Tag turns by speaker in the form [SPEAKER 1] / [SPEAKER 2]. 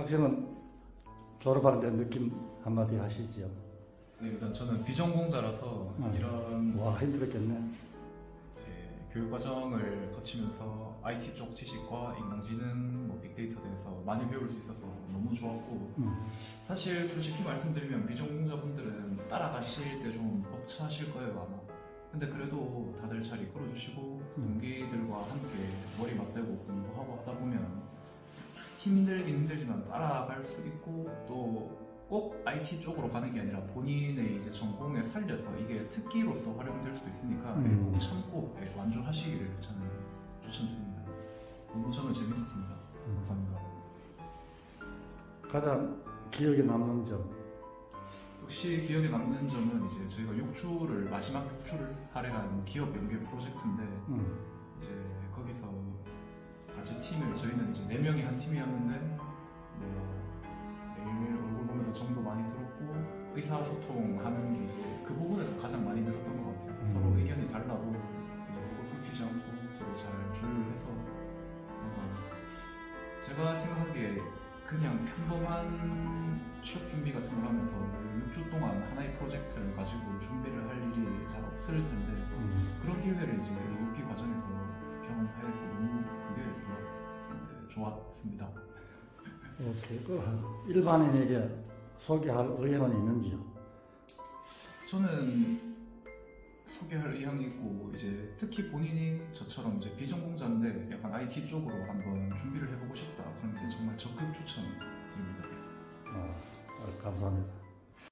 [SPEAKER 1] 학생은 졸업하는데 느낌 한마디 하시죠.
[SPEAKER 2] 네, 일단 저는 비전공자라서
[SPEAKER 1] 음.
[SPEAKER 2] 이런
[SPEAKER 1] 와 힘들었겠네.
[SPEAKER 2] 제 교육 과정을 거치면서 IT 쪽 지식과 인공지능, 뭐 빅데이터 등에서 많이 배울 수 있어서 너무 좋았고
[SPEAKER 1] 음.
[SPEAKER 2] 사실 솔직히 말씀드리면 비전공자분들은 따라가실 때 좀 벅차실 거예요 아마. 근데 그래도 다들 잘 이끌어주시고
[SPEAKER 1] 음.
[SPEAKER 2] 동기들과 함께 머리 맞대고 공부하고 하다 보면 힘들긴 힘들지만 따라갈 수 있고 또 꼭 IT 쪽으로 가는 게 아니라 본인의 이제 전공에 살려서 이게 특기로서 활용될 수도 있으니까
[SPEAKER 1] 음.
[SPEAKER 2] 꼭 참고 예, 완주하시기를 저는 추천드립니다. 너무 저는 재밌었습니다.
[SPEAKER 1] 음.
[SPEAKER 2] 감사합니다.
[SPEAKER 1] 가장 기억에 남는 점.
[SPEAKER 2] 역시 기억에 남는 점은 이제 저희가 6주를 마지막 6주를 할애한 기업 연계 프로젝트인데
[SPEAKER 1] 음.
[SPEAKER 2] 이제 거기서 같이 팀을 이제 네 명이 한 팀이었는데 뭐 매일 얼굴 보면서 정도 많이 들었고 의사소통하는 게 이제 그 부분에서 가장 많이 늘었던 것 같아요.
[SPEAKER 1] 음.
[SPEAKER 2] 서로 의견이 달라도 이제 얼굴 굽히지 않고 서로 잘 조율해서 뭔가 제가 생각하기에 그냥 평범한 취업 준비 같은 걸 하면서 6주 동안 하나의 프로젝트를 가지고 준비를 할 일이 잘 없을 텐데
[SPEAKER 1] 음.
[SPEAKER 2] 그런 기회를 이제 6기 과정에서 경험해서 너무 그게 좋았, 좋았습니다.
[SPEAKER 1] 이렇게 그 일반인에게 소개할 의향은 있는지요?
[SPEAKER 2] 저는 소개할 의향이 있고 이제 특히 본인이 저처럼 이제 비전공자인데 약간 IT 쪽으로 한번 준비를 해보고 싶다 그런 게 정말 적극 추천드립니다.
[SPEAKER 1] 어, 어, 감사합니다.